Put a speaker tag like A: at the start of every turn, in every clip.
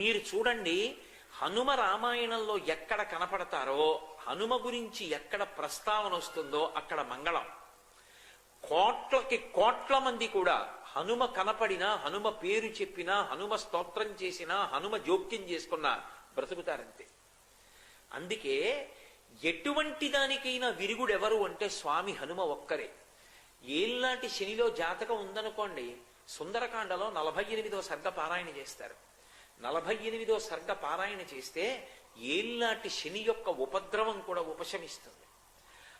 A: మీరు చూడండి హనుమ రామాయణంలో ఎక్కడ కనపడతారో హనుమ గురించి ఎక్కడ ప్రస్తావన వస్తుందో అక్కడ మంగళం. కోట్లకి కోట్ల మంది కూడా హనుమ కనపడినా హనుమ పేరు చెప్పినా హనుమ స్తోత్రం చేసినా హనుమ జోక్యం చేసుకున్నా బ్రతుకుతారంతే. అందుకే ఎటువంటి దానికైనా విరుగుడు ఎవరు అంటే స్వామి హనుమ ఒక్కరే. ఏళ్ళాంటి శనిలో జాతకం ఉందనుకోండి సుందరకాండలో నలభై ఎనిమిదవ సర్గ పారాయణ చేస్తారు. నలభై ఎనిమిదో సర్గ పారాయణ చేస్తే ఏళ్ళాటి శని యొక్క ఉపద్రవం కూడా ఉపశమిస్తుంది.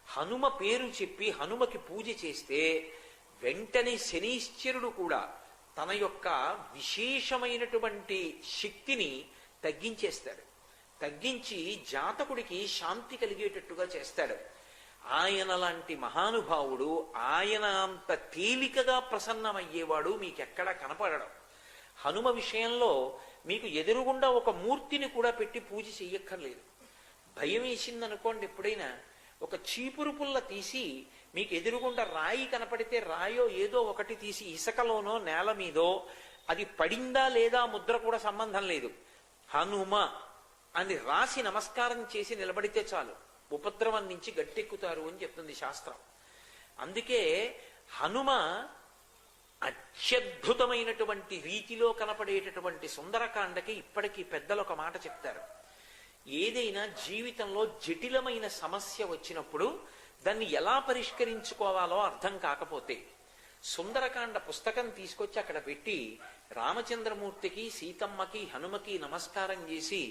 A: హనుమ పేరు చెప్పి హనుమకి పూజ చేస్తే వెంటనే శనీశ్వరుడు కూడా తన యొక్క విశేషమైనటువంటి శక్తిని తగ్గించేస్తాడు. తగ్గించి జాతకుడికి శాంతి కలిగేటట్టుగా చేస్తాడు. ఆయన లాంటి మహానుభావుడు ఆయన అంత తేలికగా ప్రసన్నమయ్యేవాడు మీకెక్కడా కనపడడం. హనుమ విషయంలో మీకు ఎదురుగుండా ఒక మూర్తిని కూడా పెట్టి పూజ చెయ్యక్కర్లేదు. భయం వేసింది అనుకోండి ఎప్పుడైనా ఒక చీపురు పుల్ల తీసి మీకు ఎదురుగుండా రాయి కనపడితే రాయో ఏదో ఒకటి తీసి ఇసుకలోనో నేల మీదో అది పడిందా లేదా ముద్ర కూడా సంబంధం లేదు. హనుమ అని రాసి నమస్కారం చేసి నిలబడితే చాలు. ఉపద్రవం నుంచి గట్టెక్కుతారు అని చెప్తుంది శాస్త్రం. అందుకే హనుమ అత్యద్భుతమైనటువంటి రీతిలో కనపడేటటువంటి సుందరకాండకి ఇప్పటికీ పెద్దలు ఒక మాట చెప్తారు. ఏదైనా జీవితంలో జటిలమైన సమస్య వచ్చినప్పుడు దాన్ని ఎలా పరిష్కరించుకోవాలో అర్థం కాకపోతే సుందరకాండ పుస్తకం తీసుకొచ్చి అక్కడ పెట్టి రామచంద్రమూర్తికి సీతమ్మకి హనుమకి నమస్కారం చేసి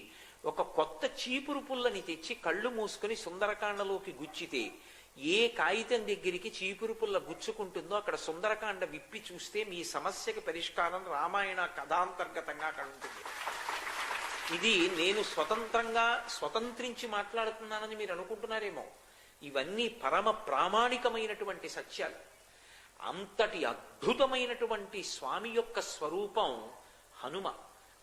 A: ఒక కొత్త చీపురు పుల్లని తెచ్చి కళ్ళు మూసుకుని సుందరకాండలోకి గుచ్చితే ఏ కాగితం దగ్గరికి చీపురు పుల్ల గుచ్చుకుంటుందో అక్కడ సుందరకాండ విప్పి చూస్తే మీ సమస్యకి పరిష్కారం రామాయణ కథాంతర్గతంగా అక్కడ ఉంటుంది. ఇది నేను స్వతంత్రంగా స్వతంత్రించి మాట్లాడుతున్నానని మీరు అనుకుంటున్నారేమో. ఇవన్నీ పరమ ప్రామాణికమైనటువంటి సత్యాలు. అంతటి అద్భుతమైనటువంటి స్వామి యొక్క స్వరూపం హనుమ.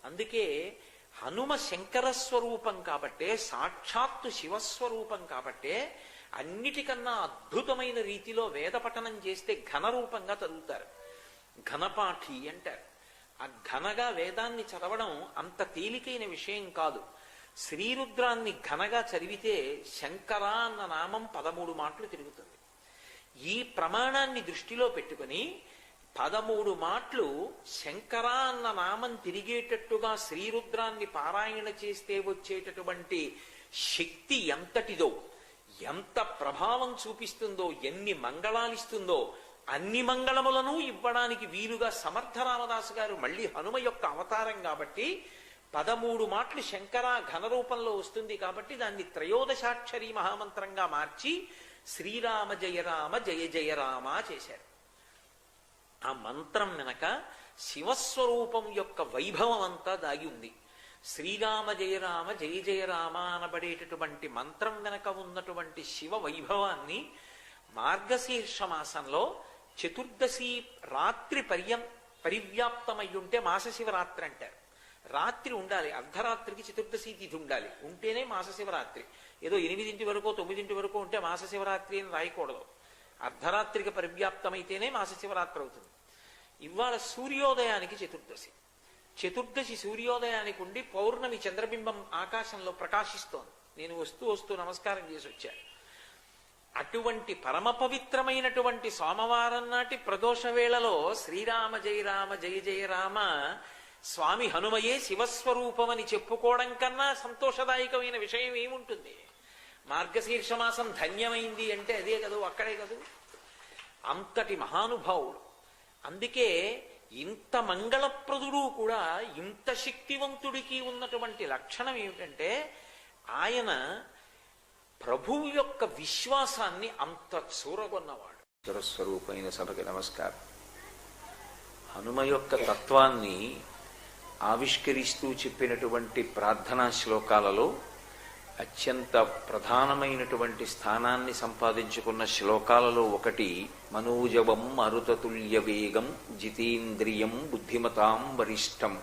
A: అందుకే హనుమ శంకర స్వరూపం కాబట్టే సాక్షాత్తు శివస్వరూపం కాబట్టే అన్నిటికన్నా అద్భుతమైన రీతిలో వేద పఠనం చేస్తే ఘనరూపంగా చదువుతారు ఘనపాఠి అంటారు. ఆ ఘనగా వేదాన్ని చదవడం అంత తేలికైన విషయం కాదు. శ్రీరుద్రాన్ని ఘనగా చదివితే శంకర అన్న నామం పదమూడు మాటలు తిరుగుతుంది. ఈ ప్రమాణాన్ని దృష్టిలో పెట్టుకుని పదమూడు మాటలు శంకర అన్న నామం తిరిగేటట్టుగా శ్రీరుద్రాన్ని పారాయణ చేస్తే వచ్చేటటువంటి శక్తి ఎంతటిదో ఎంత ప్రభావం చూపిస్తుందో ఎన్ని మంగళాలిస్తుందో అన్ని మంగళములను ఇవ్వడానికి వీలుగా సమర్థ రామదాసు గారు మళ్ళీ హనుమ యొక్క అవతారం కాబట్టి పదమూడు మాటలు శంకర ఘన రూపంలో వస్తుంది కాబట్టి దాన్ని త్రయోదశాక్షరి మహామంత్రంగా మార్చి శ్రీరామ జయ రామ జయ జయ రామ చేశారు. ఆ మంత్రం వెనక శివస్వరూపం యొక్క వైభవం అంతా దాగి ఉంది. శ్రీరామ జయరామ జయ జయరామ అనబడేటటువంటి మంత్రం వెనక ఉన్నటువంటి శివ వైభవాన్ని మార్గశీర్ష మాసంలో చతుర్దశి రాత్రి పర్యం పరివ్యాప్తమై ఉంటే మాస శివరాత్రి అంటారు. రాత్రి ఉండాలి అర్ధరాత్రికి చతుర్దశి తిథి ఉండాలి. ఉంటేనే మాస శివరాత్రి ఏదో ఎనిమిదింటి వరకు తొమ్మిదింటి వరకు ఉంటే మాస శివరాత్రి అని రాయకూడదు. అర్ధరాత్రికి పరివ్యాప్తమైతేనే మాస శివరాత్రి అవుతుంది. ఇవాళ సూర్యోదయానికి చతుర్దశి. చతుర్దశి సూర్యోదయానికి ఉండి పౌర్ణమి చంద్రబింబం ఆకాశంలో ప్రకాశిస్తోంది. నేను వస్తూ వస్తూ నమస్కారం చేసి వచ్చాను అటువంటి పరమ పవిత్రమైనటువంటి సోమవారం నాటి ప్రదోష వేళలో శ్రీరామ జయ రామ జయ జయ రామ స్వామి హనుమయే శివస్వరూపమని చెప్పుకోవడం కన్నా సంతోషదాయకమైన విషయం ఏముంటుంది? మార్గశీర్ష మాసం ధన్యమైంది అంటే అదే కదూ? అక్కడే కదూ? అంతటి మహానుభావుడు. అందుకే ఇంత మంగళప్రదుడు కూడా ఇంత శక్తివంతుడికి ఉన్నటువంటి లక్షణం ఏమిటంటే ఆయన ప్రభువు యొక్క విశ్వాసాన్ని అంత చూరగొన్నవాడు. స్వరూపమైన సభకి నమస్కారం. హనుమ యొక్క తత్వాన్ని ఆవిష్కరిస్తూ చెప్పినటువంటి ప్రార్థనా శ్లోకాలలో అత్యంత ప్రధానమైనటువంటి స్థానాన్ని సంపాదించుకున్న శ్లోకాలలో ఒకటి మనోజవం మరుతతుల్య వేగం జితేంద్రియం బుద్ధిమతాం వరిష్టం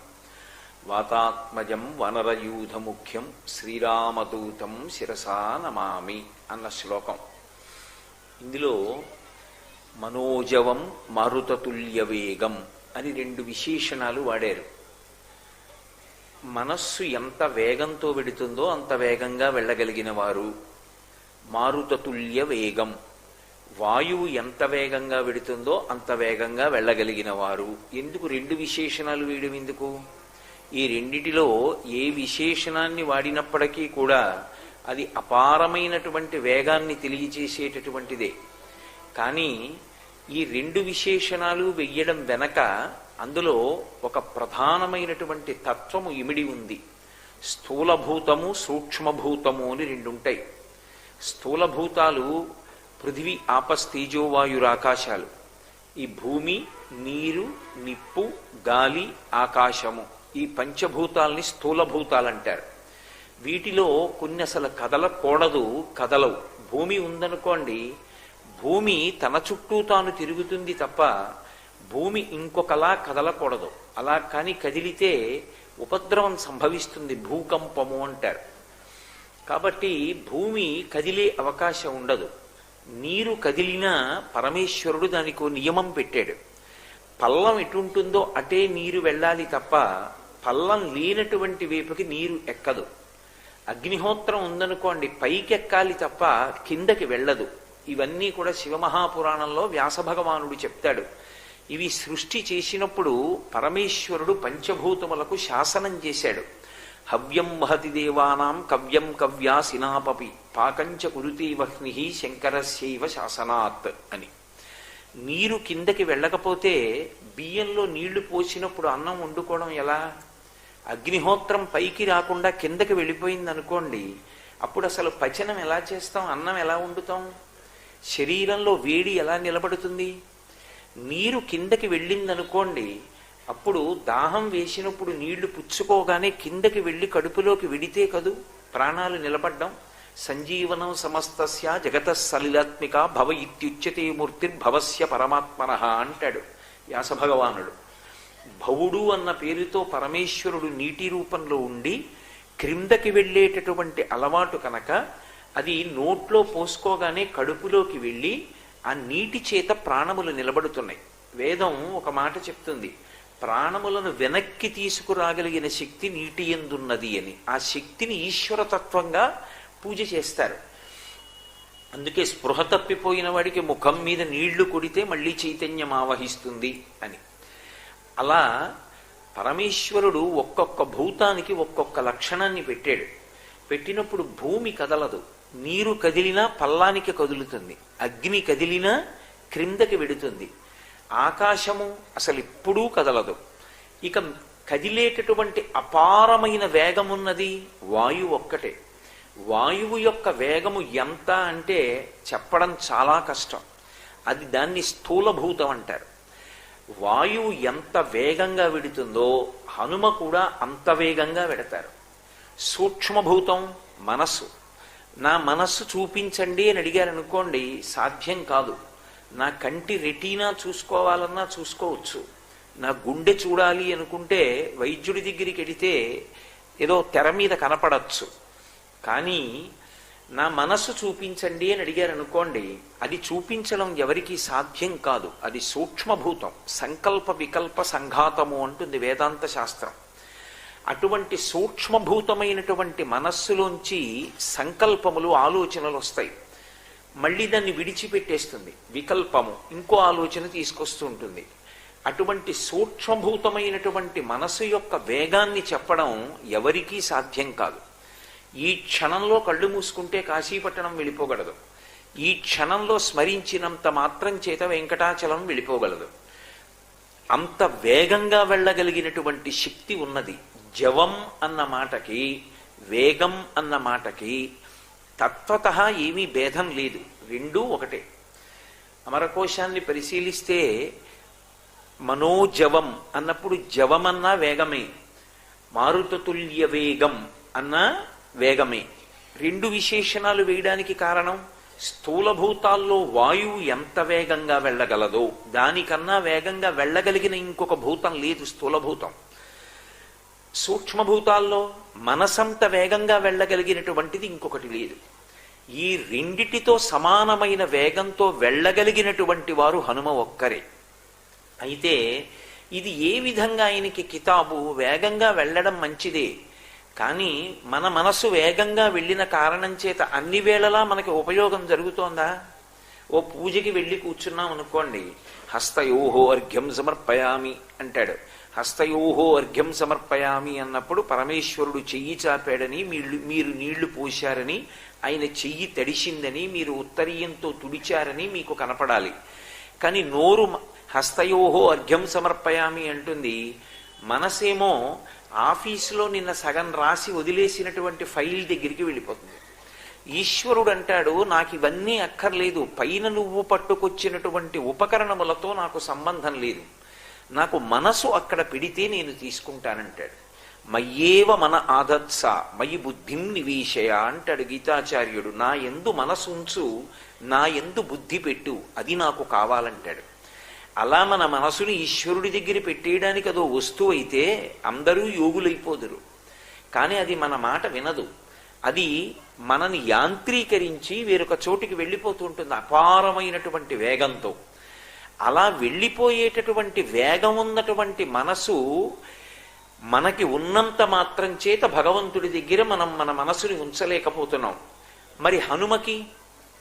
A: వాతాత్మజం వనరయూధ ముఖ్యం శ్రీరామదూతం శిరసా నమామి అన్న శ్లోకం. ఇందులో మనోజవం మరుతతుల్య వేగం అని రెండు విశేషణాలు వాడారు. మనస్సు ఎంత వేగంతో వెడుతుందో అంత వేగంగా వెళ్ళగలిగిన వారు మారుతతుల్య వేగం. వాయువు ఎంత వేగంగా వెడుతుందో అంత వేగంగా వెళ్ళగలిగిన వారు ఎందుకు రెండు విశేషణాలు వేయడం ఎందుకు? ఈ రెండిటిలో ఏ విశేషణాన్ని వాడినప్పటికీ కూడా అది అపారమైనటువంటి వేగాన్ని తెలియజేసేటటువంటిదే కానీ ఈ రెండు విశేషణాలు వెయ్యడం వెనక అందులో ఒక ప్రధానమైనటువంటి తత్వము ఇమిడి ఉంది. స్థూలభూతము సూక్ష్మభూతము అని రెండు ఉంటాయి స్థూలభూతాలు పృథివీ ఆపస్తేజోవాయురాకాశాలు ఈ భూమి నీరు నిప్పు గాలి ఆకాశము. ఈ పంచభూతాల్ని స్థూలభూతాలు అంటారు వీటిలో కొన్ని అసలు కదలకూడదు కదలవు. భూమి ఉందనుకోండి భూమి తన చుట్టూ తాను తిరుగుతుంది తప్ప భూమి ఇంకొకలా కదలకూడదు. అలా కానీ కదిలితే ఉపద్రవం సంభవిస్తుంది భూకంపము అంటారు. కాబట్టి భూమి కదిలే అవకాశం ఉండదు. నీరు కదిలినా పరమేశ్వరుడు దానికి నియమం పెట్టాడు. పల్లం ఎటుంటుందో అటే నీరు వెళ్ళాలి తప్ప పల్లం లేనటువంటి వైపుకి నీరు ఎక్కదు. అగ్నిహోత్రం ఉందనుకోండి పైకి ఎక్కాలి తప్ప కిందకి వెళ్ళదు. ఇవన్నీ కూడా శివమహాపురాణంలో వ్యాస భగవానుడు చెప్తాడు. ఇవి సృష్టి చేసినప్పుడు పరమేశ్వరుడు పంచభూతములకు శాసనం చేశాడు. హవ్యం మహతి దేవానాం కవ్యం కవ్యా సినాపపి పాకంచ కురుతి వహ్ని శంకరస్యైవ శాసనాత్ అని. నీరు కిందకి వెళ్ళకపోతే బియ్యంలో నీళ్ళు పోసినప్పుడు అన్నం వండుకోవడం ఎలా? అగ్నిహోత్రం పైకి రాకుండా కిందకి వెళ్ళిపోయింది అనుకోండి అప్పుడు అసలు పచనం ఎలా చేస్తాం? అన్నం ఎలా వండుతాం? శరీరంలో వేడి ఎలా నిలబడుతుంది? నీరు కిందకి వెళ్ళిందనుకోండి అప్పుడు దాహం వేసినప్పుడు నీళ్ళు పుచ్చుకోగానే కిందకి వెళ్ళి కడుపులోకి విడితే కదూ? ప్రాణాలు నిలబడ్డం. సంజీవనం సమస్తస్య జగత సలిలాత్మిక భవ ఇత్యుచ్యతే మూర్తిర్భవస్య పరమాత్మన అంటాడు వ్యాసభగవానుడు. భవుడు అన్న పేరుతో పరమేశ్వరుడు నీటి రూపంలో ఉండి క్రిందకి వెళ్ళేటటువంటి అలవాటు కనుక అది నోట్లో పోసుకోగానే కడుపులోకి వెళ్ళి ఆ నీటి చేత ప్రాణములు నిలబడుతున్నాయి. వేదం ఒక మాట చెప్తుంది. ప్రాణములను వెనక్కి తీసుకురాగలిగిన శక్తి నీటి ఎందున్నది అని. ఆ శక్తిని ఈశ్వరతత్వంగా పూజ చేస్తారు. అందుకే స్పృహ తప్పిపోయిన వాడికి ముఖం మీద నీళ్ళు కొడితే మళ్ళీ చైతన్యం ఆవహిస్తుంది అని. అలా పరమేశ్వరుడు ఒక్కొక్క భూతానికి ఒక్కొక్క లక్షణాన్ని పెట్టాడు. పెట్టినప్పుడు భూమి కదలదు. నీరు కదిలినా పల్లానికి కదులుతుంది. అగ్ని కదిలినా క్రిందకి వెడుతుంది. ఆకాశము అసలు ఎప్పుడూ కదలదు. ఇక కదిలేటటువంటి అపారమైన వేగమున్నది వాయువు ఒక్కటే. వాయువు యొక్క వేగము ఎంత అంటే చెప్పడం చాలా కష్టం. అది దాన్ని స్థూలభూతం అంటారు. వాయువు ఎంత వేగంగా విడుతుందో హనుమ కూడా అంత వేగంగా విడతారు. సూక్ష్మభూతం మనస్సు. నా మనస్సు చూపించండి అని అడిగారు అనుకోండి సాధ్యం కాదు. నా కంటి రెటీనా చూసుకోవాలన్నా చూసుకోవచ్చు. నా గుండె చూడాలి అనుకుంటే వైద్యుడి దగ్గరికి వెడితే ఏదో తెర మీద కనపడచ్చు. కానీ నా మనస్సు చూపించండి అని అడిగారు అనుకోండి అది చూపించడం ఎవరికీ సాధ్యం కాదు. అది సూక్ష్మభూతం సంకల్ప వికల్ప సంఘాతము అంటుంది వేదాంత శాస్త్రం. అటువంటి సూక్ష్మభూతమైనటువంటి మనస్సులోంచి సంకల్పములు ఆలోచనలు వస్తాయి. మళ్ళీ దాన్ని విడిచిపెట్టేస్తుంది. వికల్పము ఇంకో ఆలోచన తీసుకొస్తూ ఉంటుంది. అటువంటి సూక్ష్మభూతమైనటువంటి మనసు యొక్క వేగాన్ని చెప్పడం ఎవరికీ సాధ్యం కాదు. ఈ క్షణంలో కళ్ళు మూసుకుంటే కాశీపట్టణం వెళ్ళిపోగలదు. ఈ క్షణంలో స్మరించినంత మాత్రం చేత వెంకటాచలం వెళ్ళిపోగలదు. అంత వేగంగా వెళ్ళగలిగినటువంటి శక్తి ఉన్నది. జవం అన్న మాటకి వేగం అన్న మాటకి తత్వత ఏమీ భేదం లేదు. రెండూ ఒకటే. అమరకోశాన్ని పరిశీలిస్తే మనోజవం అన్నప్పుడు జవమన్నా వేగమే. మారుతతుల్య వేగం అన్న వేగమే. రెండు విశేషణాలు వేయడానికి కారణం స్థూలభూతాల్లో వాయువు ఎంత వేగంగా వెళ్ళగలదో. దానికన్నా వేగంగా వెళ్ళగలిగిన ఇంకొక భూతం లేదు స్థూలభూతం. సూక్ష్మభూతాల్లో మనసంత వేగంగా వెళ్ళగలిగినటువంటిది ఇంకొకటి లేదు. ఈ రెండిటితో సమానమైన వేగంతో వెళ్ళగలిగినటువంటి వారు హనుమ ఒక్కరే. అయితే ఇది ఏ విధంగా ఆయనకి కితాబు? వేగంగా వెళ్ళడం మంచిదే. కానీ మన మనస్సు వేగంగా వెళ్ళిన కారణం చేత అన్ని వేళలా మనకి ఉపయోగం జరుగుతోందా? ఓ పూజకి వెళ్ళి కూర్చున్నాం అనుకోండి హస్తయోహో అర్ఘ్యం సమర్పయామి అంటాడు. హస్తయోహో అర్ఘ్యం సమర్పయామి అన్నప్పుడు పరమేశ్వరుడు చెయ్యి చాపాడని మీరు మీరు నీళ్ళు పోశారని ఆయన చెయ్యి తడిసిందని మీరు ఉత్తరీయంతో తుడిచారని మీకు కనపడాలి. కానీ నోరు హస్తయోహో అర్ఘ్యం సమర్పయామి అంటుంది మనసేమో ఆఫీసులో నిన్న సగం రాసి వదిలేసినటువంటి ఫైల్ దగ్గరికి వెళ్ళిపోతుంది. ఈశ్వరుడు అంటాడు నాకు ఇవన్నీ అక్కర్లేదు. పైన నువ్వు పట్టుకొచ్చినటువంటి ఉపకరణములతో నాకు సంబంధం లేదు. నాకు మనసు అక్కడ పెడితే నేను తీసుకుంటానంటాడు. మయ్యేవ మన ఆదత్స మయి బుద్ధిం నివేశయ అంటాడు గీతాచార్యుడు. నా ఎందు మనసు ఉంచు నా ఎందు బుద్ధి పెట్టు అది నాకు కావాలంటాడు. అలా మన మనసుని ఈశ్వరుడి దగ్గర పెట్టేయడానికి అదో వస్తువు అయితే అందరూ యోగులైపోదురు. కానీ అది మన మాట వినదు. అది మనని యాంత్రీకరించి వేరొక చోటికి వెళ్ళిపోతూ ఉంటుంది అపారమైనటువంటి వేగంతో. అలా వెళ్ళిపోయేటటువంటి వేగం ఉన్నటువంటి మనసు మనకి ఉన్నంత మాత్రం చేత భగవంతుడి దగ్గర మనం మన మనసుని ఉంచలేకపోతున్నాం. మరి హనుమకి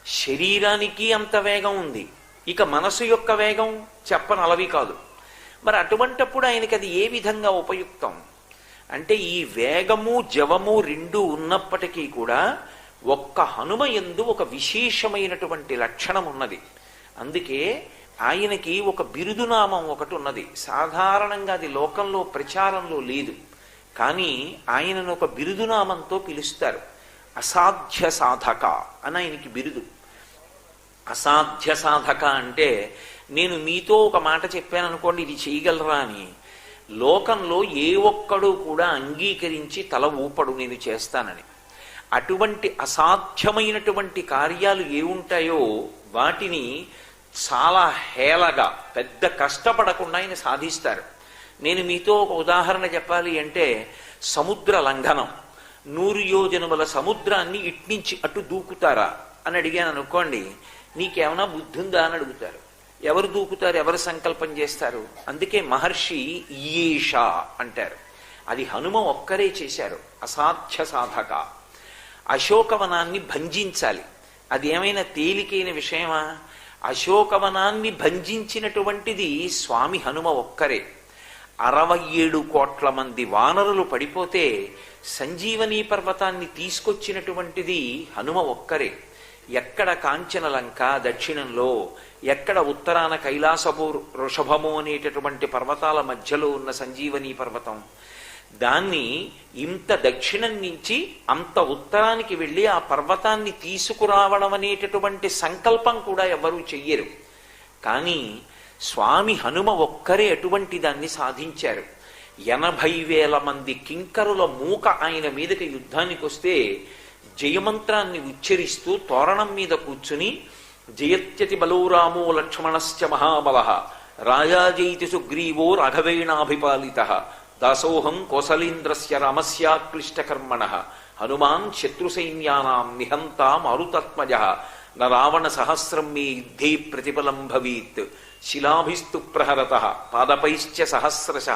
A: శరీరానికి అంత వేగం ఉంది. ఇక మనసు యొక్క వేగం చెప్పనలవి కాదు. మరి అటువంటప్పుడు ఆయనకి అది ఏ విధంగా ఉపయుక్తం? అంటే ఈ వేగము జవము రెండు ఉన్నప్పటికీ కూడా ఒక్క హనుమ ఎందు ఒక విశేషమైనటువంటి లక్షణం ఉన్నది. అందుకే ఆయనకి ఒక బిరుదునామం ఒకటి ఉన్నది. సాధారణంగా అది లోకంలో ప్రచారంలో లేదు. కానీ ఆయనను ఒక బిరుదునామంతో పిలుస్తారు. అసాధ్య సాధక అని ఆయనకి బిరుదు. అసాధ్య సాధక అంటే నేను మీతో ఒక మాట చెప్పాను అనుకోండి ఇది చేయగలరా అని. లోకంలో ఏ ఒక్కడు కూడా అంగీకరించి తల ఊపడు నేను చేస్తానని. అటువంటి అసాధ్యమైనటువంటి కార్యాలు ఏ ఉంటాయో వాటిని చాలా హేళగా పెద్ద కష్టపడకుండా ఆయన సాధిస్తారు. నేను మీతో ఒక ఉదాహరణ చెప్పాలి అంటే సముద్ర లంఘనం. నూరు యోజనముల సముద్రాన్ని ఇట్నించి అటు దూకుతారా అని అడిగాను అనుకోండి నీకేమైనా బుద్ధి ఉందా అని అడుగుతారు. ఎవరు దూకుతారు ఎవరు సంకల్పం చేస్తారు? అందుకే మహర్షి ఈష అంటారు. అది హనుమ ఒక్కరే చేశారు అసాధ్య సాధక. అశోకవనాన్ని భంజించాలి. అది ఏమైనా తేలికైన విషయమా? అశోకవనాన్ని భంజించినటువంటిది స్వామి హనుమ ఒక్కరే. అరవై ఏడు కోట్ల మంది వానరులు పడిపోతే సంజీవనీ పర్వతాన్ని తీసుకొచ్చినటువంటిది హనుమ ఒక్కరే. ఎక్కడ కాంచనలంక దక్షిణంలో ఎక్కడ ఉత్తరాన కైలాసపు వృషభము అనేటటువంటి పర్వతాల మధ్యలో ఉన్న సంజీవనీ పర్వతం. దాన్ని ఇంత దక్షిణం నుంచి అంత ఉత్తరానికి వెళ్ళి ఆ పర్వతాన్ని తీసుకురావడం అనేటటువంటి సంకల్పం కూడా ఎవరూ చెయ్యరు. కానీ స్వామి హనుమ ఒక్కరే అటువంటి దాన్ని సాధించారు. ఎనభై వేల మంది కింకరుల మూక ఆయన మీదకి యుద్ధానికి వస్తే జయమంత్రాన్ని ఉచ్చరిస్తూ తోరణం మీద కూర్చుని జయత్యతి బలోరామో లక్ష్మణశ్చ మహాబల రాజాజైతి సుగ్రీవో రాఘవేణాభిపాలిత దాసోహం కోసలీంద్రస్య రామస్యాక్లిష్టకర్మణ. హనుమాన్ శత్రుసైన్యానాం నిహంత మారుతాత్మజ న రావణ సహస్రం మీ యుద్ధే ప్రతిఫలం భవీత్. శిలాభిస్తు ప్రహరత. పాదపైశ్చ సహస్రశ.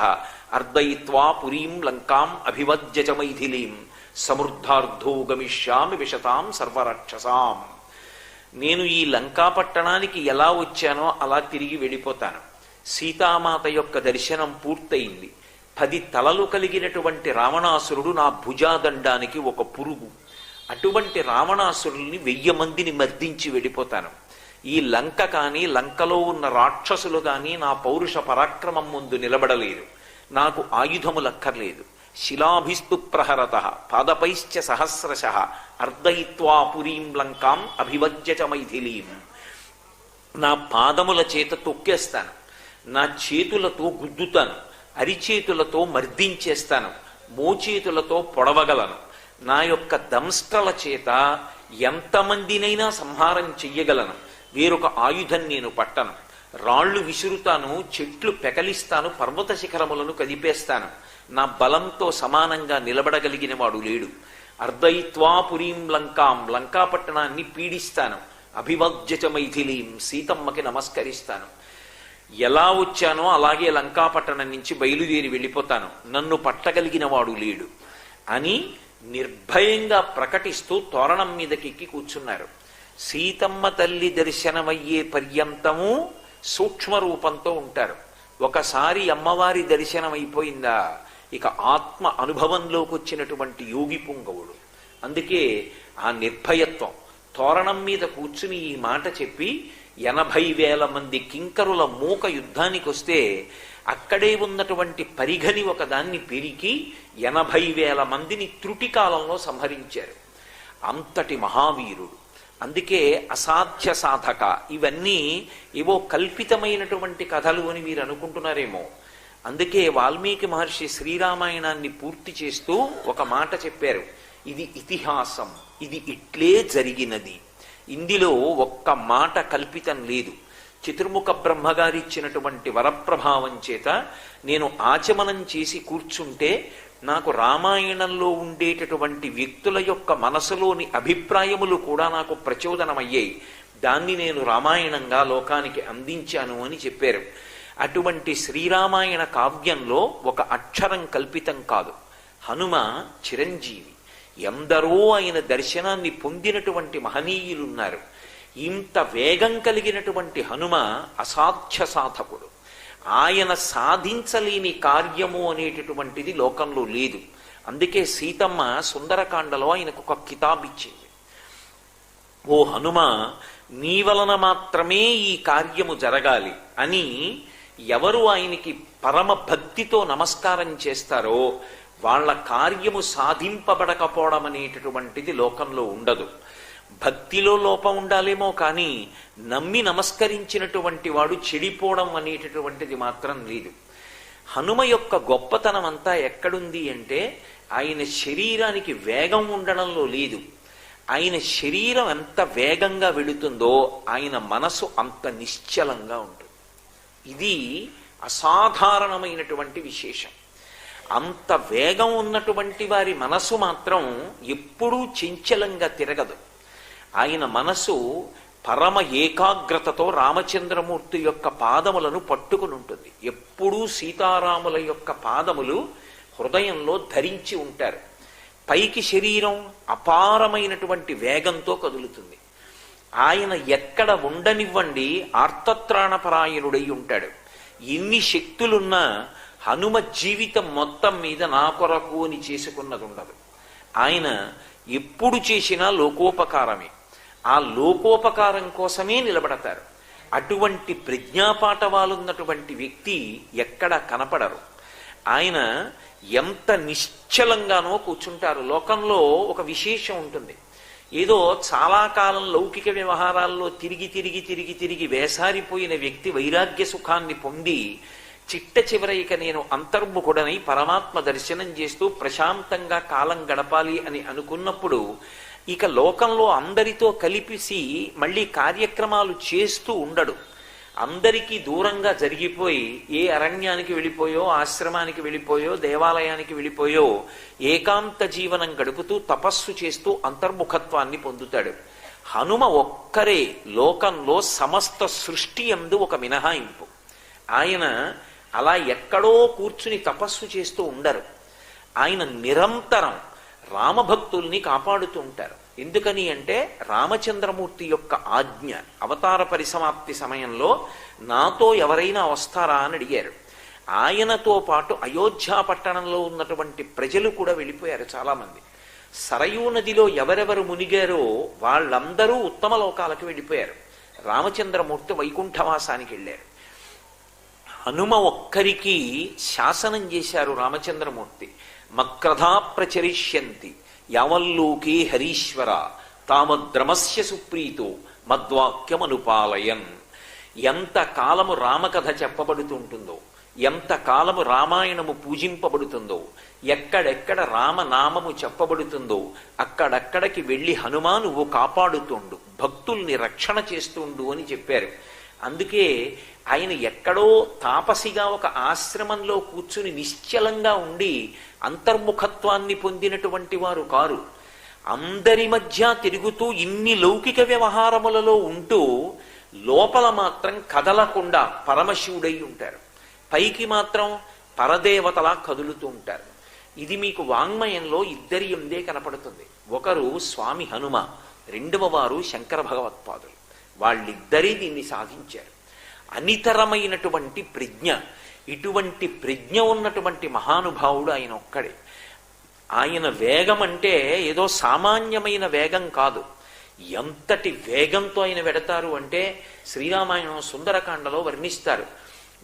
A: అర్దయిత్వా పురీం లంకాం అభివజ్య చ మైథిలీం. సమృద్ధార్థో గమిష్యామి విషతాం సర్వరక్షసాం. నేను ఈ లంకా పట్టణానికి ఎలా వచ్చానో అలా తిరిగి వెళ్ళిపోతాను. సీతామాత యొక్క దర్శనం పూర్తయింది. పది తలలు కలిగినటువంటి రావణాసురుడు నా భుజాదండానికి ఒక పురుగు. అటువంటి రావణాసురుల్ని వెయ్యి మందిని మర్దించి వెళ్ళిపోతాను. ఈ లంక కానీ లంకలో ఉన్న రాక్షసులు కానీ నా పౌరుష పరాక్రమం ముందు నిలబడలేదు. నాకు ఆయుధములక్కర్లేదు. శిలాభిస్తు ప్రహరత పాదపైశ్చ సహస్రశ అర్ధయిత్వా పురీం లంకాం అభివజ్యచ మైథిలీం. నా పాదముల చేత తొక్కేస్తాను. నా చేతులతో గుద్దుతాను. అరిచేతులతో మర్దించేస్తాను మోచేతులతో పొడవగలను. నా యొక్క దంష్టల చేత ఎంతమందినైనా సంహారం చెయ్యగలను. వేరొక ఆయుధం నేను పట్టను. రాళ్ళు విసురుతాను చెట్లు పెకలిస్తాను పర్వత శిఖరములను కదిపేస్తాను. నా బలంతో సమానంగా నిలబడగలిగిన వాడు లేడు. అర్ధయిత్వా పురీం లంకాం లంకాపట్టణాన్ని పీడిస్తాను. అభివజ్యచ మైథిలీం సీతమ్మకి నమస్కరిస్తాను. ఎలా వచ్చానో అలాగే లంకాపట్టణం నుంచి బయలుదేరి వెళ్ళిపోతాను. నన్ను పట్టగలిగిన వాడు లేడు అని నిర్భయంగా ప్రకటిస్తూ తోరణం మీదకెక్కి కూర్చున్నారు. సీతమ్మ తల్లి దర్శనమయ్యే పర్యంతము సూక్ష్మ రూపంతో ఉంటారు. ఒకసారి అమ్మవారి దర్శనం అయిపోయిందా ఇక ఆత్మ అనుభవంలోకి వచ్చినటువంటి యోగి పుంగవుడు. అందుకే ఆ నిర్భయత్వం. తోరణం మీద కూర్చుని ఈ మాట చెప్పి ఎనభై వేల మంది కింకరుల మూక యుద్ధానికి వస్తే అక్కడే ఉన్నటువంటి పరిఘని ఒకదాన్ని పెరికి ఎనభై వేల మందిని త్రుటి కాలంలో సంహరించారు. అంతటి మహావీరుడు. అందుకే అసాధ్య సాధక. ఇవన్నీ ఏవో కల్పితమైనటువంటి కథలు అని మీరు అనుకుంటున్నారేమో. అందుకే వాల్మీకి మహర్షి శ్రీరామాయణాన్ని పూర్తి చేస్తూ ఒక మాట చెప్పారు. ఇది ఇతిహాసం. ఇది ఇట్లే జరిగినది. ఇందులో ఒక్క మాట కల్పితం లేదు. చతుర్ముఖ బ్రహ్మగారి ఇచ్చినటువంటి వరప్రభావం చేత నేను ఆచమనం చేసి కూర్చుంటే నాకు రామాయణంలో ఉండేటటువంటి వ్యక్తుల యొక్క మనసులోని అభిప్రాయములు కూడా నాకు ప్రచోదనమయ్యాయి. దాన్ని నేను రామాయణంగా లోకానికి అందించాను అని చెప్పారు. అటువంటి శ్రీరామాయణ కావ్యంలో ఒక అక్షరం కల్పితం కాదు. హనుమ చిరంజీవి. ఎందరో ఆయన దర్శనాన్ని పొందినటువంటి మహనీయులున్నారు. ఇంత వేగం కలిగినటువంటి హనుమ అసాధ్య సాధకుడు. ఆయన సాధించలేని కార్యము అనేటటువంటిది లోకంలో లేదు. అందుకే సీతమ్మ సుందరకాండలో ఆయనకు ఒక కితాబ్ ఇచ్చింది ఓ హనుమ నీ వలన మాత్రమే ఈ కార్యము జరగాలి అని ఎవరు ఆయనకి పరమ భక్తితో నమస్కారం చేస్తారో వాళ్ళ కార్యము సాధింపబడకపోవడం అనేటటువంటిది లోకంలో ఉండదు. భక్తిలో లోపం ఉండాలేమో కానీ నమ్మి నమస్కరించినటువంటి వాడు చెడిపోవడం అనేటటువంటిది మాత్రం లేదు. హనుమ యొక్క గొప్పతనం అంతా ఎక్కడుంది అంటే ఆయన శరీరానికి వేగం ఉండడంలో లేదు. ఆయన శరీరం ఎంత వేగంగా వెళుతుందో ఆయన మనసు అంత నిశ్చలంగా ఉంటుంది. ఇది అసాధారణమైనటువంటి విశేషం. అంత వేగం ఉన్నటువంటి వారి మనసు మాత్రం ఎప్పుడూ చంచలంగా తిరగదు. ఆయన మనసు పరమ ఏకాగ్రతతో రామచంద్రమూర్తి యొక్క పాదములను పట్టుకుని ఉంటుంది. ఎప్పుడూ సీతారాముల యొక్క పాదములు హృదయంలో ధరించి ఉంటారు. పైకి శరీరం అపారమైనటువంటి వేగంతో కదులుతుంది. ఆయన ఎక్కడ ఉండనివ్వండి ఆర్తత్రాణపరాయణుడై ఉంటాడు. ఎన్ని శక్తులున్నా హనుమ జీవితం మొత్తం మీద నా కొరకు అని చేసుకున్నది ఉండదు. ఆయన ఎప్పుడు చేసినా లోకోపకారమే. ఆ లోకోపకారం కోసమే నిలబడతారు. అటువంటి ప్రజ్ఞాపాఠవాలున్నటువంటి వ్యక్తి ఎక్కడ కనపడరు. ఆయన ఎంత నిశ్చలంగానో కూర్చుంటారు. లోకంలో ఒక విశేషం ఉంటుంది. ఏదో చాలా కాలం లౌకిక వ్యవహారాల్లో తిరిగి తిరిగి తిరిగి తిరిగి వేసారిపోయిన వ్యక్తి వైరాగ్య సుఖాన్ని పొంది చిట్ట చివర ఇక నేను అంతర్ముఖుడనై పరమాత్మ దర్శనం చేస్తూ ప్రశాంతంగా కాలం గడపాలి అని అనుకున్నప్పుడు ఇక లోకంలో అందరితో కలిపిసి మళ్ళీ కార్యక్రమాలు చేస్తూ ఉండడు. అందరికీ దూరంగా జరిగిపోయి ఏ అరణ్యానికి వెళ్ళిపోయో ఆశ్రమానికి వెళ్ళిపోయో దేవాలయానికి వెళ్ళిపోయో ఏకాంత జీవనం గడుపుతూ తపస్సు చేస్తూ అంతర్ముఖత్వాన్ని పొందుతాడు. హనుమ ఒక్కరే లోకంలో సమస్త సృష్టి ఎందు ఒక మినహాయింపు. ఆయన అలా ఎక్కడో కూర్చుని తపస్సు చేస్తూ ఉండరు. ఆయన నిరంతరం రామభక్తుల్ని కాపాడుతూ ఉంటారు. ఎందుకని అంటే రామచంద్రమూర్తి యొక్క ఆజ్ఞ అవతార పరిసమాప్తి సమయంలో నాతో ఎవరైనా వస్తారా అని అడిగారు. ఆయనతో పాటు అయోధ్య పట్టణంలో ఉన్నటువంటి ప్రజలు కూడా వెళ్ళిపోయారు చాలామంది. సరయూ నదిలో ఎవరెవరు మునిగారో వాళ్ళందరూ ఉత్తమ లోకాలకు వెళ్ళిపోయారు. రామచంద్రమూర్తి వైకుంఠవాసానికి వెళ్ళారు. హనుమ ఒక్కరికి శాసనం చేశారు రామచంద్రమూర్తి. మక్రధా ప్రచరిష్యంతి యావల్లోకే హరీశ్వర తామద్రమస్య సుప్రీతో మద్వాక్యమనుపాలయన్. ఎంత కాలము రామకథ చెప్పబడుతుంటుందో ఎంత కాలము రామాయణము పూజింపబడుతుందో ఎక్కడెక్కడ రామనామము చెప్పబడుతుందో అక్కడక్కడికి వెళ్ళి హనుమాను కాపాడుతుండు భక్తుల్ని రక్షణ చేస్తుండు అని చెప్పారు. అందుకే ఆయన ఎక్కడో తాపసిగా ఒక ఆశ్రమంలో కూర్చుని నిశ్చలంగా ఉండి అంతర్ముఖత్వాన్ని పొందినటువంటి వారు కారు. అందరి మధ్య తిరుగుతూ ఇన్ని లౌకిక వ్యవహారములలో ఉంటూ లోపల మాత్రం కదలకుండా పరమశివుడై ఉంటారు. పైకి మాత్రం పరదేవతలా కదులుతూ ఉంటారు. ఇది మీకు వాంగ్మయంలో ఇద్దరి ఎందే కనపడుతుంది. ఒకరు స్వామి హనుమ రెండవ వారు శంకర భగవత్పాదులు. వాళ్ళిద్దరే దీన్ని సాధించారు. అనితరమైనటువంటి ప్రజ్ఞ ఇటువంటి ప్రజ్ఞ ఉన్నటువంటి మహానుభావుడు ఆయన ఒక్కడే. ఆయన వేగం అంటే ఏదో సామాన్యమైన వేగం కాదు. ఎంతటి వేగంతో ఆయన వెడతారు అంటే శ్రీరామాయణం సుందరకాండలో వర్ణిస్తారు.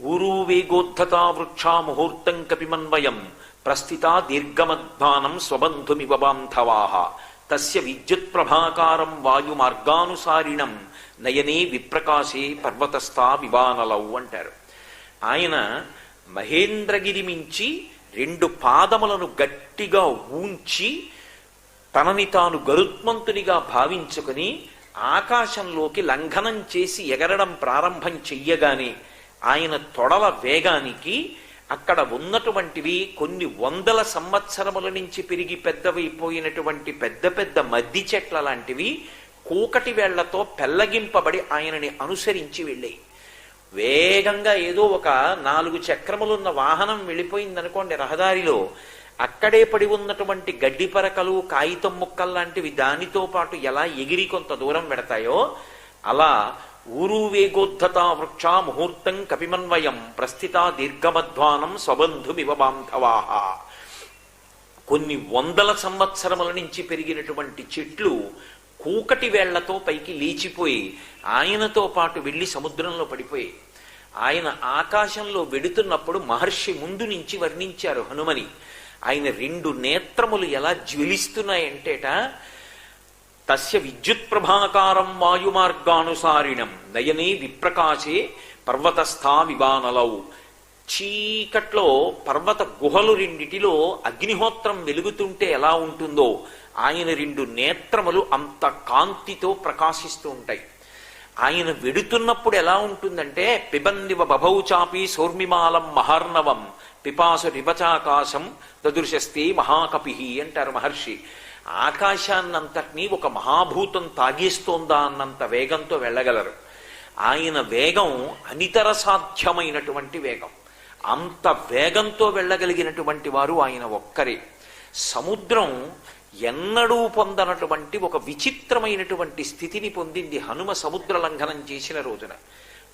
A: ఊరు వేగోద్ధత వృక్షా ముహూర్తం కపిమన్వయం ప్రస్థిత దీర్ఘమధ్వానం స్వబంధుమివ బాంధవాహ తస్య విద్యుత్ ప్రభాకారం వాయు మార్గానుసారిణం నయని విప్రకాశి పర్వతస్థా వివానలవు అంటారు. ఆయన మహేంద్రగిరి మించి రెండు పాదములను గట్టిగా ఊంచి తనని తాను గరుత్మంతునిగా భావించుకుని ఆకాశంలోకి లంఘనం చేసి ఎగరడం ప్రారంభం చెయ్యగానే ఆయన తొడల వేగానికి అక్కడ ఉన్నటువంటివి కొన్ని వందల సంవత్సరముల నుంచి పెరిగి పెద్దవైపోయినటువంటి పెద్ద పెద్ద మద్ది చెట్ల లాంటివి కూకటి వేళ్ళతో పెల్లగింపబడి ఆయనని అనుసరించి వెళ్ళాయి వేగంగా ఏదో ఒక నాలుగు చక్రములున్న వాహనం వెళ్ళిపోయిందనుకోండి రహదారిలో అక్కడే పడి ఉన్నటువంటి గడ్డి పరకలు కాగితం ముక్కలు లాంటివి దానితో పాటు ఎలా ఎగిరి కొంత దూరం పెడతాయో అలా ఊరు వేగోద్ధత వృక్ష ముహూర్తం కపిమన్వయం ప్రస్థిత దీర్ఘమధ్వానం స్వబంధుమివ బాంధవాహ కొన్ని వందల సంవత్సరముల నుంచి పెరిగినటువంటి చెట్లు కూకటి వేళ్ళతో పైకి లేచిపోయి ఆయనతో పాటు వెళ్ళి సముద్రంలో పడిపోయి ఆయన ఆకాశంలో వెడుతున్నప్పుడు మహర్షి ముందు నుంచి వర్ణించారు హనుమని. ఆయన రెండు నేత్రములు ఎలా జ్వలిస్తున్నాయంటేట తస్య విద్యుత్ ప్రభాకారం వాయుమార్గానుసారిణం నయనే విప్రకాశే పర్వతస్థా వివానలౌ. చీకట్లో పర్వత గుహలు రెండిటిలో అగ్నిహోత్రం వెలుగుతుంటే ఎలా ఉంటుందో ఆయన రెండు నేత్రములు అంత కాంతితో ప్రకాశిస్తూ ఉంటాయి. ఆయన వెడుతున్నప్పుడు ఎలా ఉంటుందంటే పిబందివ బభౌ చాపి సౌర్మిమాలం మహార్ణవం పిపాసు రివచాకాశం దదృశస్తి మహాకపి అంటారు మహర్షి. ఆకాశాన్నంతటినీ ఒక మహాభూతం తాగేస్తోందా అన్నంత వేగంతో వెళ్ళగలరు. ఆయన వేగం అనితర సాధ్యమైనటువంటి వేగం. అంత వేగంతో వెళ్ళగలిగినటువంటి వారు ఆయన ఒక్కరే. సముద్రం ఎన్నడూ పొందనటువంటి ఒక విచిత్రమైనటువంటి స్థితిని పొందింది హనుమ సముద్ర లంఘనం చేసిన రోజున.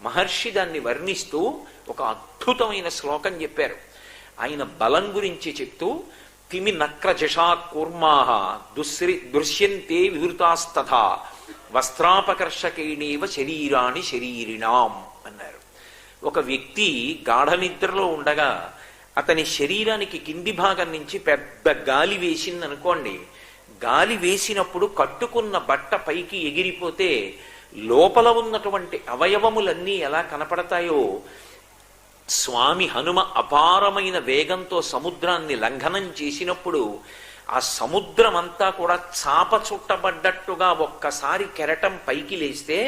A: మహర్షి దాన్ని వర్ణిస్తూ ఒక అద్భుతమైన శ్లోకం చెప్పారు. ఆయన బలం గురించి చెప్తూ తిమి నక్ర జషా కూర్మాహ దుశ్రి దృశ్యంతే వివృతాస్తథ వస్త్రాపకర్షకేణేవ శరీరాణి శరీరిణాం. ఒక వ్యక్తి గాఢ నిద్రలో ఉండగా అతని శరీరానికి కింది భాగం నుంచి పెద్ద గాలి వేసింది అనుకోండి. గాలి వేసినప్పుడు కట్టుకున్న బట్ట పైకి ఎగిరిపోతే లోపల ఉన్నటువంటి అవయవములన్నీ ఎలా కనపడతాయో స్వామి హనుమ అపారమైన వేగంతో సముద్రాన్ని లంఘనం చేసినప్పుడు ఆ సముద్రం అంతా కూడా చాప చుట్టబడ్డట్టుగా ఒక్కసారి కెరటం పైకి లేస్తే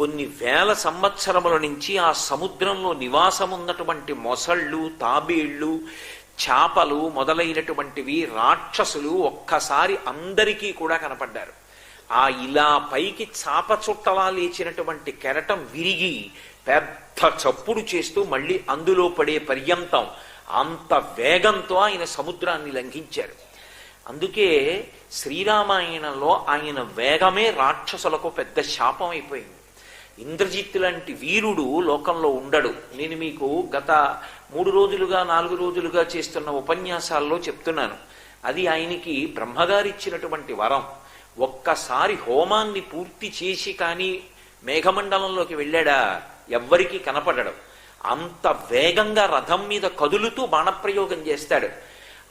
A: కొన్ని వేల సంవత్సరముల నుంచి ఆ సముద్రంలో నివాసం ఉన్నటువంటి మొసళ్ళు తాబేళ్ళు చేపలు మొదలైనటువంటివి రాక్షసులు ఒక్కసారి అందరికీ కూడా కనపడ్డారు. ఆ ఇలా పైకి చాప చుట్టలా లేచినటువంటి కెరటం విరిగి పెద్ద చప్పుడు చేస్తూ మళ్ళీ అందులో పడే పర్యంతం అంత వేగంతో ఆయన సముద్రాన్ని లంఘించారు. అందుకే శ్రీరామాయణంలో ఆయన వేగమే రాక్షసులకు పెద్ద శాపం అయిపోయింది. ఇంద్రజిత్ లాంటి వీరుడు లోకంలో ఉండడు. నేను మీకు గత మూడు రోజులుగా నాలుగు రోజులుగా చేస్తున్న ఉపన్యాసాల్లో చెప్తున్నాను. అది ఆయనకి బ్రహ్మగారిచ్చినటువంటి వరం. ఒక్కసారి హోమాన్ని పూర్తి చేసి కానీ మేఘమండలంలోకి వెళ్ళాడా? ఎవ్వరికీ కనపడడం. అంత వేగంగా రథం మీద కదులుతూ బాణప్రయోగం చేస్తాడు.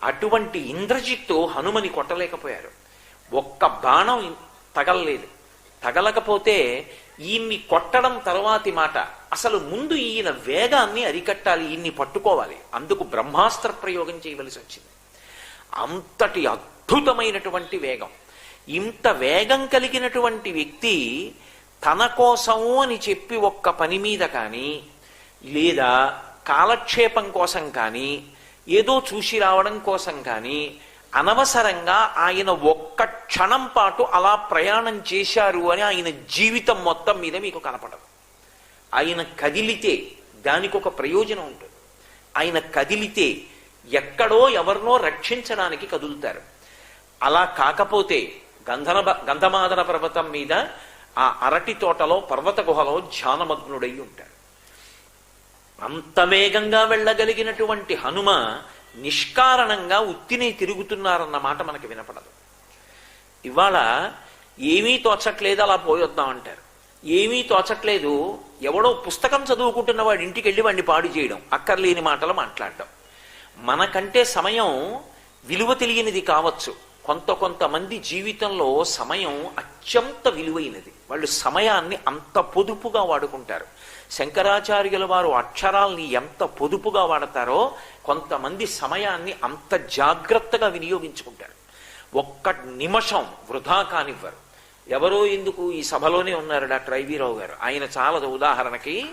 A: అటువంటి ఇంద్రజిత్తు హనుమని కొట్టలేకపోయారు ఒక్క బాణం తగలలేదు. తగలకపోతే ఈయన్ని కొట్టడం తర్వాతి మాట. అసలు ముందు ఈయన వేగాన్ని అరికట్టాలి ఈయన్ని పట్టుకోవాలి. అందుకు బ్రహ్మాస్త్ర ప్రయోగం చేయవలసి వచ్చింది. అంతటి అద్భుతమైనటువంటి వేగం. ఇంత వేగం కలిగినటువంటి వ్యక్తి తన కోసము అని చెప్పి ఒక్క పని మీద కానీ లేదా కాలక్షేపం కోసం కానీ ఏదో చూసి రావడం కోసం కానీ అనవసరంగా ఆయన ఒక్క క్షణం పాటు అలా ప్రయాణం చేశారు అని ఆయన జీవితం మొత్తం మీద మీకు కనపడదు. ఆయన కదిలితే దానికి ఒక ప్రయోజనం ఉంటుంది. ఆయన కదిలితే ఎక్కడో ఎవరినో రక్షించడానికి కదులుతారు. అలా కాకపోతే గంధన గంధమాదన పర్వతం మీద ఆ అరటి తోటలో పర్వత గుహలో ధ్యానమగ్నుడై ఉంటాడు. అంత వేగంగా వెళ్ళగలిగినటువంటి హనుమ నిష్కారణంగా ఉత్తినే తిరుగుతున్నారన్న మాట మనకి వినపడదు. ఇవాళ ఏమీ తోచట్లేదు అలా పోయొద్దాం అంటారు. ఏమీ తోచట్లేదు ఎవడో పుస్తకం చదువుకుంటున్న వాడి ఇంటికి వెళ్ళి వాడిని పాడు చేయడం అక్కర్లేని మాటలు మాట్లాడడం. మనకంటే సమయం విలువ తెలియనిది కావచ్చు. కొంత కొంతమంది జీవితంలో సమయం అత్యంత విలువైనది. వాళ్ళు సమయాన్ని అంత పొదుపుగా వాడుకుంటారు. శంకరాచార్యుల వారు అక్షరాల్ని ఎంత పొదుపుగా వాడతారో కొంతమంది సమయాన్ని అంత జాగ్రత్తగా వినియోగించుకుంటారు. ఒక్క నిమిషం వృధా కానివ్వరు. ఎవరో ఎందుకు ఈ సభలోనే ఉన్నారు డాక్టర్ ఐవీరావు గారు? ఆయన చాలా ఉదాహరణకి.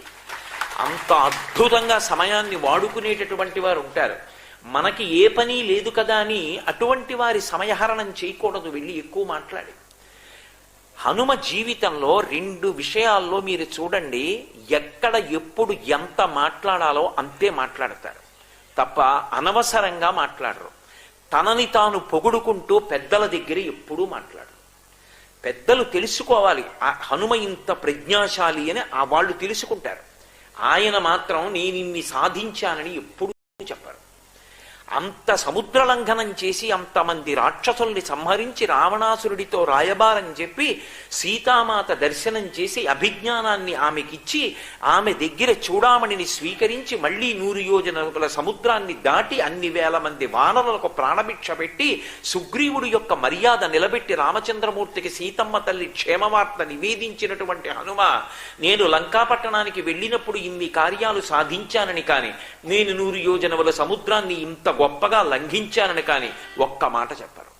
A: అంత అద్భుతంగా సమయాన్ని వాడుకునేటటువంటి వారు ఉంటారు. మనకి ఏ పని లేదు కదా అని అటువంటి వారి సమయహరణం చేయకూడదు వెళ్ళి ఎక్కువ మాట్లాడి. హనుమ జీవితంలో రెండు విషయాల్లో మీరు చూడండి ఎక్కడ ఎప్పుడు ఎంత మాట్లాడాలో అంతే మాట్లాడతారు. తప్ప అనవసరంగా మాట్లాడరు. తనని తాను పొగుడుకుంటూ పెద్దల దగ్గర ఎప్పుడూ మాట్లాడరు. పెద్దలు తెలుసుకోవాలి ఆ హనుమ ఇంత ప్రజ్ఞాశాలి అని ఆ వాళ్ళు తెలుసుకుంటారు. ఆయన మాత్రం నేను ఇన్ని సాధించానని ఎప్పుడూ చెప్పారు. అంత సముద్ర లంఘనం చేసి అంతమంది రాక్షసుల్ని సంహరించి రావణాసురుడితో రాయబారం చెప్పి సీతామాత దర్శనం చేసి అభిజ్ఞానాన్ని ఆమెకిచ్చి ఆమె దగ్గర చూడామణిని స్వీకరించి మళ్ళీ నూరు యోజనల సముద్రాన్ని దాటి అన్ని వేల మంది వానరులకు ప్రాణభిక్ష పెట్టి సుగ్రీవుడి యొక్క మర్యాద నిలబెట్టి రామచంద్రమూర్తికి సీతమ్మ తల్లి క్షేమవార్త నివేదించినటువంటి హనుమ నేను లంకాపట్టణానికి వెళ్ళినప్పుడు ఇన్ని కార్యాలు సాధించానని కాని నేను నూరు యోజనముల సముద్రాన్ని ఇంత గొప్పగా లంఘించానని కానీ ఒక్క మాట చెప్పరు.